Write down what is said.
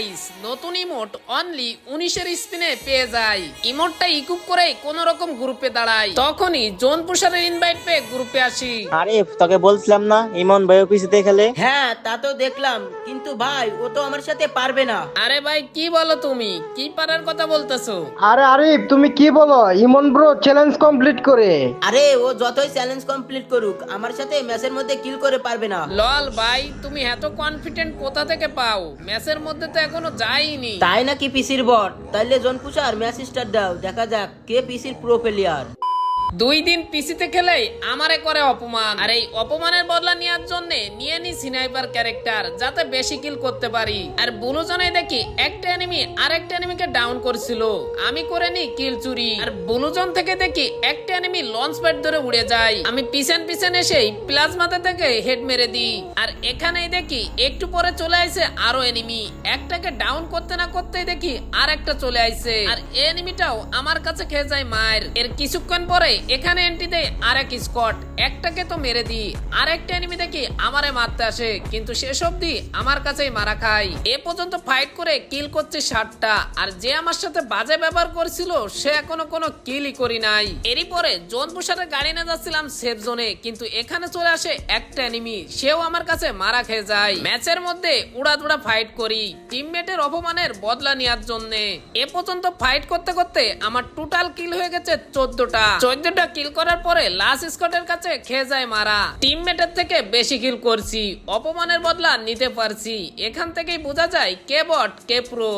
Guys নতুন emote only উনিশের স্পিনে পেয়ে যায়। ইমোটটা ইকুপ করে কোন রকম গ্রুপে দাঁড়ায়। তখনই জোন পুষারের ইনভাইট পেয়ে গ্রুপে আসি। আরে তোকে বলছিলাম না ইমন ভাই পিছিতে খেলে? হ্যাঁ তা তো দেখলাম কিন্তু ভাই ও তো আমার সাথে পারবে না। আরে ভাই কি বলো তুমি? কি পারার কথা বলতেছো? আরে আরিফ তুমি কি বলো? ইমন ব্রো চ্যালেঞ্জ কমপ্লিট করে। আরে ও যতই চ্যালেঞ্জ কমপ্লিট করুক আমার সাথে ম্যাচের মধ্যে কিল করে পারবে না। লল ভাই তুমি এত কনফিডেন্ট কোথা থেকে পাও? ম্যাচের মধ্যে তো এখনও যাইনি। তাই নাকি পিসির বট তাইলে জন পুষার ম্যাচ স্টার্ট দাও, দেখা যাক কে পিসির প্রো প্লেয়ার। দুই দিন পিসিতে খেলে আমারে করে অপমান। আর এই অপমানের বদলা নেওয়ার জন্য নিয়ে নি সিনাইপার ক্যারেক্টার, যাতে বেশি কিল করতে পারি। আর বুলুজনে দেখি একটা এনিমি আরেকটা এনিমিকে ডাউন করছিল। আমি করে নি কিল চুরি। আর বুলুজন থেকে দেখি একটা এনিমি লঞ্চ প্যাড ধরে উড়ে যায়। আমি পিছন পিছন এসেই প্লাজমাতে থেকে হেড মেরে দিই। আর এখানেই দেখি একটু পরে চলে আসে আরও এনিমি একটাকে ডাউন করতে না করতেই দেখি আর একটা চলে আইছে। আর এনিমিটাও আমার কাছে খেয়ে যায় মায়ের। এর কিছুক্ষণ পরে এখানে এন্ট্রি দেয় আরেক স্কট। একটাকে তো মেরে দিই আর একটা এনিমি দেখি আমারে মারতে আসে, কিন্তু শেষ অবধি আমার কাছেই মারা খায়। এ পর্যন্ত ফাইট করে কিল করছে ষাটটা, আর যে আমার সাথে বাজে ব্যবহার করছিল, সে এখনও কোনো কিলই করি নাই। এরই পরে জোন পুষারের গাড়ি নিয়ে যাচ্ছিলাম সেফ জোনে কিন্তু এখানে চলে আসে একটা এনিমি সেও আমার কাছে মারা খেয়ে যায়। ম্যাচের মধ্যে উড়াদুড়া ফাইট করি টিমমেটের অপমানের বদলা নেওয়ার জন্য। এ পর্যন্ত ফাইট করতে করতে আমার টোটাল কিল হয়ে গেছে চোদ্দটা। চোদ্দটা কিল করার পরে লাস স্কটের কাছে খেয়ে যায় মারা। টিমমেটের থেকে বেশি কিল করছি। অপমানের বদলা নিতে পারছি। এখান থেকেই বোঝা যায় কে বট কে প্রো